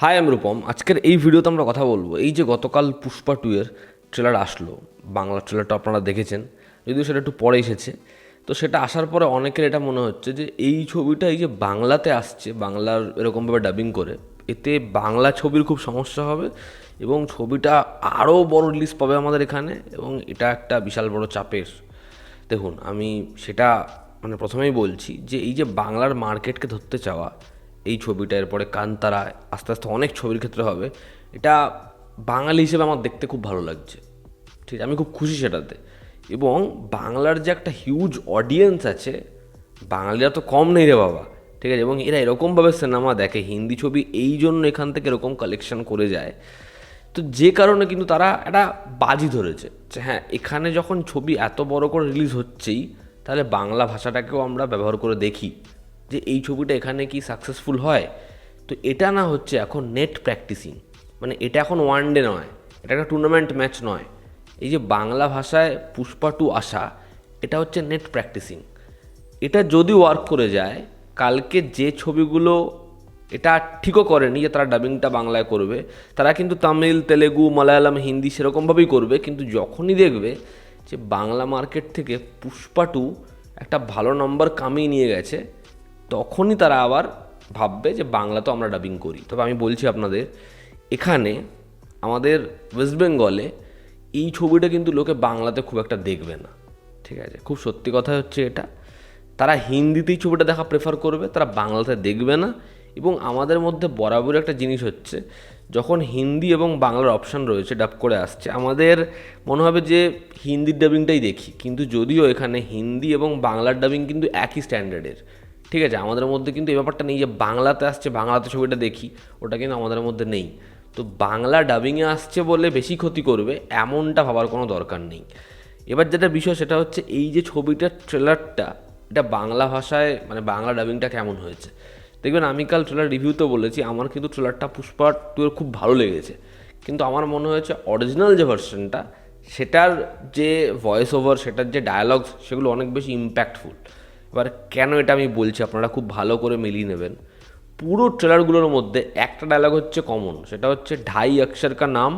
High আমি রূপম আজকের এই ভিডিওতে আমরা কথা বলব। এই যে গতকাল পুষ্পা টু এর ট্রেলার আসলো, বাংলা ট্রেলারটা আপনারা দেখেছেন, যদিও সেটা একটু পরে এসেছে। তো সেটা আসার পরে অনেকের এটা মনে হচ্ছে যে এই ছবিটা এই যে বাংলাতে আসছে, বাংলার এরকমভাবে ডাবিং করে, এতে বাংলা ছবির খুব সমস্যা হবে এবং ছবিটা আরও বড় রিলিজ পাবে আমাদের এখানে এবং এটা একটা বিশাল বড় চাপের। দেখুন, আমি সেটা মানে প্রথমেই বলছি যে এই যে বাংলার মার্কেটকে ধরতে চাওয়া এই ছবিটা, এরপরে কান্তারা, আস্তে আস্তে অনেক ছবির ক্ষেত্রে হবে। এটা বাঙালি হিসেবে আমার দেখতে খুব ভালো লাগছে। ঠিক আছে, আমি খুব খুশি সেটাতে। এবং বাংলার যে একটা হিউজ অডিয়েন্স আছে, বাঙালিরা তো কম নেই রে বাবা। ঠিক আছে, এবং এরা এরকমভাবে সিনেমা দেখে, হিন্দি ছবি এই জন্য এখান থেকে এরকম কালেকশন করে যায়। তো যে কারণে কিন্তু তারা একটা বাজি ধরেছে। যে হ্যাঁ এখানে যখন ছবি এত বড় করে রিলিজ হচ্ছেই, তাহলে বাংলা ভাষাটাকেও আমরা ব্যবহার করে দেখি। যে এই ছবিটা এখানে কি সাকসেসফুল হয়? তো এটা না হচ্ছে এখন নেট প্র্যাকটিসিং মানে এটা এখন ওয়ান ডে নয়। এটা একটা টুর্নামেন্ট ম্যাচ নয়। এই যে বাংলা ভাষায় পুষ্পা টু আসা এটা হচ্ছে নেট প্র্যাকটিসিং এটা যদি ওয়ার্ক করে যায়, কালকে যে ছবিগুলো এটা ঠিকও করেনি যে তারা ডাবিংটা বাংলায় করবে, তারা কিন্তু তামিল, তেলেগু, মালায়ালাম, হিন্দি সেরকমভাবেই করবে, কিন্তু যখনই দেখবে যে বাংলা মার্কেট থেকে পুষ্পা টু একটা ভালো নম্বর কামিয়ে নিয়ে গেছে তখনই তারা আবার ভাববে যে বাংলা তো আমরা ডাবিং করি। তবে আমি বলছি আপনাদের, এখানে আমাদের ওয়েস্ট বেঙ্গলে এই ছবিটা কিন্তু লোকে বাংলাতে খুব একটা দেখবে না। ঠিক আছে? খুব সত্যি কথা হচ্ছে এটা। তারা হিন্দিতেই ছবিটা দেখা প্রেফার করবে, তারা বাংলাতে দেখবে না। এবং আমাদের মধ্যে বরাবর একটা জিনিস হচ্ছে, যখন হিন্দি এবং বাংলার অপশান রয়েছে ডাব করে আসছে, আমাদের মনে হবে যে হিন্দির ডাবিংটাই দেখি। কিন্তু যদিও এখানে হিন্দি এবং বাংলার ডাবিং কিন্তু একই স্ট্যান্ডার্ডের ঠিক আছে, আমাদের মধ্যে কিন্তু এই ব্যাপারটা নেই যে বাংলাতে আসছে, বাংলাতে ছবিটা দেখি, ওটা কিন্তু আমাদের মধ্যে নেই। তো বাংলা ডাবিংয়ে আসছে বলে বেশি ক্ষতি করবে এমনটা ভাবার কোনো দরকার নেই। এবার যেটা বিষয় সেটা হচ্ছে এই যে ছবিটার ট্রেলারটা এটা বাংলা ভাষায় মানে বাংলা ডাবিংটা কেমন হয়েছে? দেখবেন আমি কাল ট্রেলার রিভিউতেও বলেছি, আমার কিন্তু ট্রেলারটা পুষ্পা টু এর খুব ভালো লেগেছে। কিন্তু আমার মনে হয়েছে অরিজিনাল যে ভার্সনটা সেটার যে ভয়েস ওভার সেটার যে ডায়ালগস সেগুলো অনেক বেশি ইম্প্যাক্টফুল এবার কেন এটা আমি বলছি? আপনারা খুব ভালো করে মিলিয়ে নেবেন। পুরো ট্রেলারগুলোর মধ্যে একটা ডায়লগ হচ্ছে কমন সেটা হচ্ছে ঢাই অক্ষর কা নাম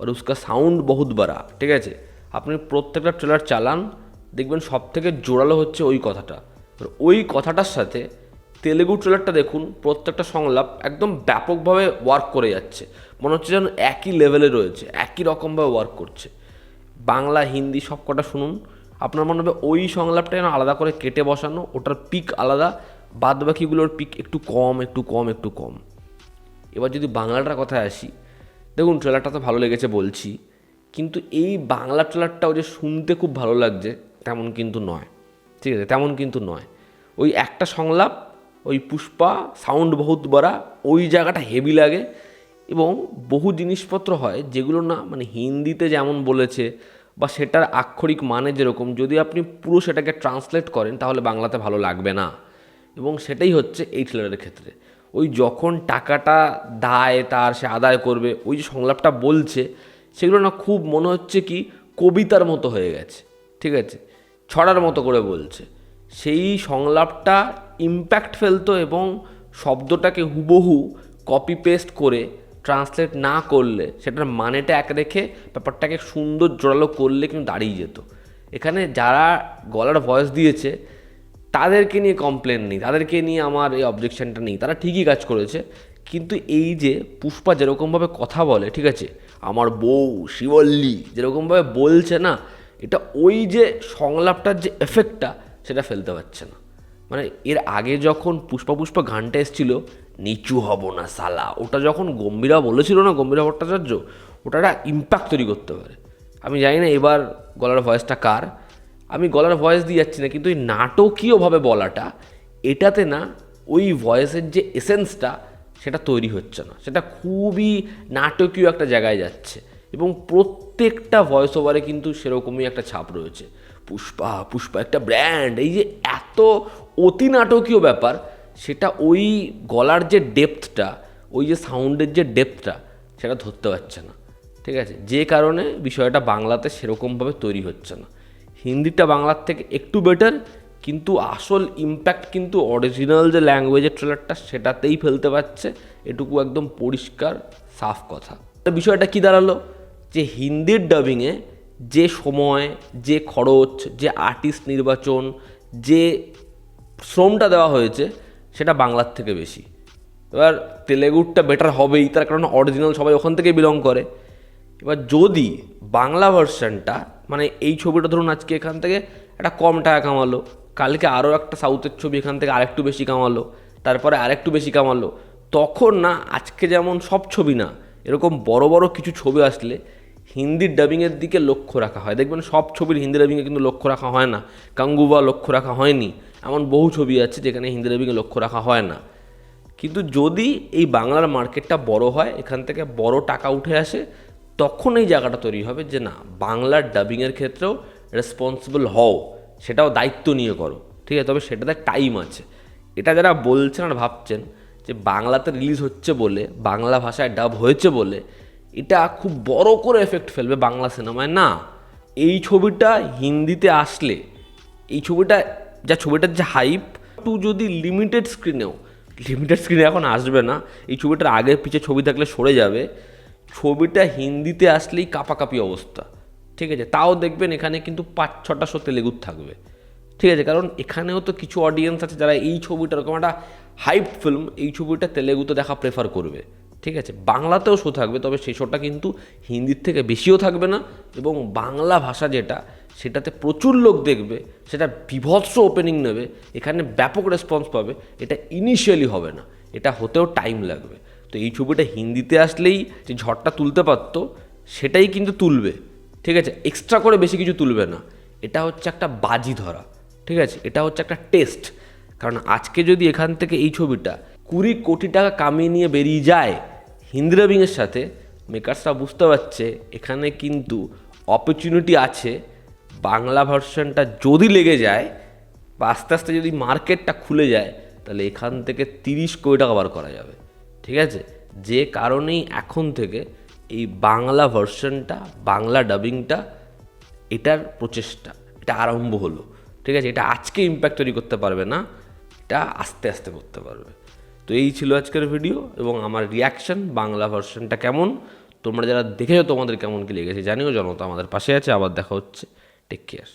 আর উসকা সাউন্ড বহুত বড়া, ঠিক আছে? আপনি প্রত্যেকটা ট্রেলার চালান, দেখবেন সব থেকে জোরালো হচ্ছে ওই কথাটা। ওই কথাটার সাথে তেলেগু ট্রেলারটা দেখুন, প্রত্যেকটা সংলাপ একদম ব্যাপকভাবে ওয়ার্ক করে যাচ্ছে। মনে হচ্ছে যেন একই লেভেলে রয়েছে, একই রকমভাবে ওয়ার্ক করছে। বাংলা, হিন্দি সব কটা শুনুন আপনার মনে হবে ওই সংলাপটা যেন আলাদা করে কেটে বসানো, ওটার পিক আলাদা বাদ বাকিগুলোর পিক একটু কম একটু কম একটু কম। এবার যদি বাংলাটার কথায় আসি, দেখুন ট্রেলারটা তো ভালো লেগেছে বলছি, কিন্তু এই বাংলা ট্রেলারটাও যে শুনতে খুব ভালো লাগছে, তেমন কিন্তু নয়। ঠিক আছে, তেমন কিন্তু নয়। ওই একটা সংলাপ, ওই পুষ্পা সাউন্ড বহুত বড়া, ওই জায়গাটা হেভি লাগে এবং বহু জিনিসপত্র হয় যেগুলো না মানে হিন্দিতে যেমন বলেছে বা সেটার আক্ষরিক মানে যেরকম, যদি আপনি পুরো সেটাকে ট্রান্সলেট করেন, তাহলে বাংলাতে ভালো লাগবে না। এবং সেটাই হচ্ছে এই ট্রেলারের ক্ষেত্রে। ওই যখন টাকাটা দায় তার, সে আদায় করবে, ওই যে সংলাপটা বলছে, সেগুলো না খুব মনে হচ্ছে কি কবিতার মতো হয়ে গেছে, ঠিক আছে? ছড়ার মতো করে বলছে। সেই সংলাপটা ইম্প্যাক্ট ফেলতো এবং শব্দটাকে হুবহু কপি পেস্ট করে ট্রান্সলেট না করলে, সেটার মানেটা এক রেখে ব্যাপারটাকে সুন্দর জোরালো করলে কিন্তু দাঁড়িয়ে যেত। এখানে যারা গলার ভয়েস দিয়েছে, তাদেরকে নিয়ে কমপ্লেন নেই, তাদেরকে নিয়ে আমার এই অবজেকশনটা নেই, তারা ঠিকই কাজ করেছে। কিন্তু এই যে পুষ্পা যেরকমভাবে কথা বলে, ঠিক আছে, আমার বউ শিবল্লি যেরকমভাবে বলছে না, এটা ওই যে সংলাপটার যে এফেক্টটা সেটা ফেলতে পারছে না। মানে এর আগে যখন পুষ্পা পুষ্পা গানটা এসেছিল, নিচু হব না সালা। ওটা যখন গম্ভীরা বলেছিল না, গম্ভীরা ভট্টাচার্য ওটা একটা ইম্প্যাক্ট তৈরি করতে পারে। আমি জানি না এবার গলার ভয়েসটা কার। আমি গলার ভয়েস দিয়ে যাচ্ছি না, কিন্তু ওই নাটকীয়ভাবে বলাটা, এটাতে না ওই ভয়েসের যে এসেন্সটা সেটা তৈরি হচ্ছে না। সেটা খুবই নাটকীয় একটা জায়গায় যাচ্ছে। এবং প্রত্যেকটা ভয়েস ওভারে কিন্তু সেরকমই একটা ছাপ রয়েছে। পুষ্পা পুষ্পা, একটা ব্র্যান্ড এই যে এত অতি নাটকীয় ব্যাপার, সেটা ওই গলার যে ডেপথটা ওই যে সাউন্ডের যে ডেপথটা সেটা ধরতে পারছে না। ঠিক আছে? যে কারণে বিষয়টা বাংলাতে সেরকমভাবে তৈরি হচ্ছে না। হিন্দিটা বাংলার থেকে একটু বেটার কিন্তু আসল ইম্প্যাক্ট কিন্তু অরিজিনাল যে ল্যাঙ্গুয়েজের ট্রেলারটা সেটাতেই ফেলতে পারছে। এটুকু একদম পরিষ্কার সাফ কথা। বিষয়টা কি দাঁড়াল? যে হিন্দির ডাবিংয়ে যে সময়, যে খরচ, যে আর্টিস্ট নির্বাচন যে শ্রমটা দেওয়া হয়েছে সেটা বাংলার থেকে বেশি। এবার তেলেগুরটা বেটার হবেই, তার কারণ অরিজিনাল সবাই ওখান থেকে বিলং করে। এবার যদি বাংলা ভার্সানটা মানে এই ছবিটা ধরুন আজকে এখান থেকে একটা কম টাকা কামালো, কালকে আরও একটা সাউথের ছবি এখান থেকে আরেকটু বেশি কামালো, তারপরে আরেকটু বেশি কামালো, তখন না, আজকে যেমন সব ছবি না, এরকম বড় বড় কিছু ছবি আসলে হিন্দির ডাবিংয়ের দিকে লক্ষ্য রাখা হয়। দেখবেন সব ছবির হিন্দি ডাবিংয়ে কিন্তু লক্ষ্য রাখা হয় না। কাঙ্গুবা লক্ষ্য রাখা হয়নি। এমন বহু ছবি আছে যেখানে হিন্দি ডাবিংয়ে লক্ষ্য রাখা হয় না। কিন্তু যদি এই বাংলার মার্কেটটা বড় হয়, এখান থেকে বড় টাকা উঠে আসে, তখন এই জায়গাটা তৈরি হবে যে না, বাংলার ডাবিংয়ের ক্ষেত্রেও রেসপন্সিবল হও। সেটাও দায়িত্ব নিয়ে করো। ঠিক আছে? তবে সেটাতে টাইম আছে। এটা যারা বলছেন আর ভাবছেন যে বাংলাতে রিলিজ হচ্ছে বলে, বাংলা ভাষায় ডাব হয়েছে বলে এটা খুব বড় করে এফেক্ট ফেলবে বাংলা সিনেমায়। না, এই ছবিটা হিন্দিতে আসলে, এই ছবিটা, যা ছবিটার যে হাইপ টু যদি লিমিটেড স্ক্রিনেও লিমিটেড স্ক্রিনে এখন আসবে না, এই ছবিটার আগে পিছে ছবি থাকলে সরে যাবে, ছবিটা হিন্দিতে আসলেই কাপাকাপি অবস্থা। ঠিক আছে, তাও দেখবেন এখানে কিন্তু পাঁচ, ছটা শো তেলেগুর থাকবে। ঠিক আছে, কারণ এখানেও তো কিছু অডিয়েন্স আছে যারা এই ছবিটা এরকম একটা হাইপ ফিল্ম এই ছবিটা তেলেগুতে দেখা প্রেফার করবে। ঠিক আছে, বাংলাতেও শো থাকবে, তবে সেই শোটা কিন্তু হিন্দির থেকে বেশিও থাকবে না এবং বাংলা ভাষা যেটা, সেটাতে প্রচুর লোক দেখবে, সেটা বিভৎস ওপেনিং নেবে, এখানে ব্যাপক রেসপন্স পাবে, এটা ইনিশিয়ালি হবে না, এটা হতেও টাইম লাগবে। তো এই ছবিটা হিন্দিতে আসলেই যে ঝড়টা তুলতে পারতো, সেটাই কিন্তু তুলবে, ঠিক আছে এক্সট্রা করে বেশি কিছু তুলবে না, এটা হচ্ছে একটা বাজি ধরা, ঠিক আছে, এটা হচ্ছে একটা টেস্ট কারণ আজকে যদি এখান থেকে এই ছবিটা কুড়ি কোটি টাকা কামিয়ে নিয়ে বেরিয়ে যায় হিন্দি ডাবিংয়ের সাথে মেকার্সরা বুঝতে পারছে, এখানে কিন্তু অপরচুনিটি আছে, বাংলা ভার্সনটা যদি লেগে যায় বা আস্তে আস্তে যদি মার্কেটটা খুলে যায়, তাহলে এখান থেকে তিরিশ কোটি টাকা বার করা যাবে। ঠিক আছে? যে কারণেই এখন থেকে এই বাংলা ভার্সনটা বাংলা ডাবিংটা এটার প্রচেষ্টা, এটা আরম্ভ হলো। ঠিক আছে? এটা আজকে ইম্প্যাক্ট তৈরি করতে পারবে না, এটা আস্তে আস্তে করতে পারবে। তো এই ছিল আজকের ভিডিও এবং আমার রিয়াকশান বাংলা ভার্সনটা কেমন? তোমরা যারা দেখেছ তোমাদের কেমন কী লেগেছে জানিও, জনতা আমাদের পাশে আছে, আবার দেখা হচ্ছে টেক কেয়ার